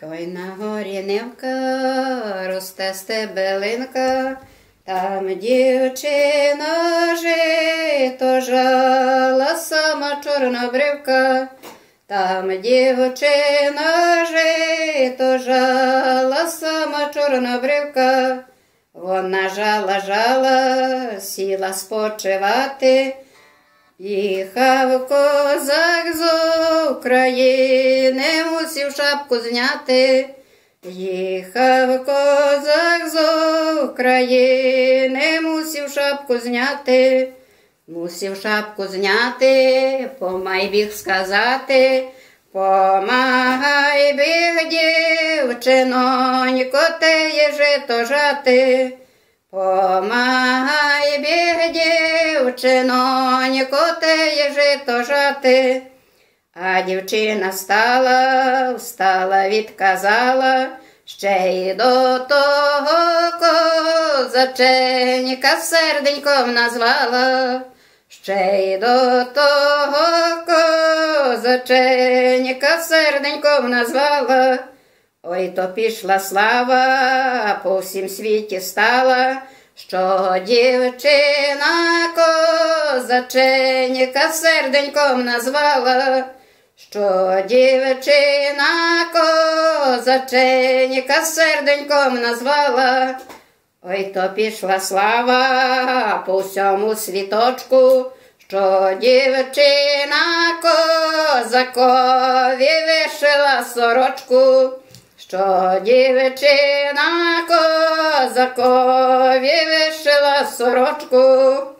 Кой на горі невка, росте стебелинка, там дівчина жито жала, сама чорнобривка, там дівчина жито жала, сама чорнобривка, вона жала, жала, сіла спочивати. Їхав козак з України, мусів шапку зняти. Їхав козак з України, мусів шапку зняти. Мусів шапку зняти, помай біг сказати. Помагай біг, дівчинонько, те жито жати. Помагай біг, дівчинонько, те є жито жати. А дівчина встала, встала, відказала, ще й до того козаченька серденьком назвала, ще й до того козаченька серденьком назвала. Ой, то пішла слава, по всім світі стала, що дівчина козаченька серденьком назвала, що дівчина козаченька серденьком назвала. Ой, то пішла слава по всьому світочку, що дівчина козакові вишила сорочку, що дівчина козакові вишила сорочку.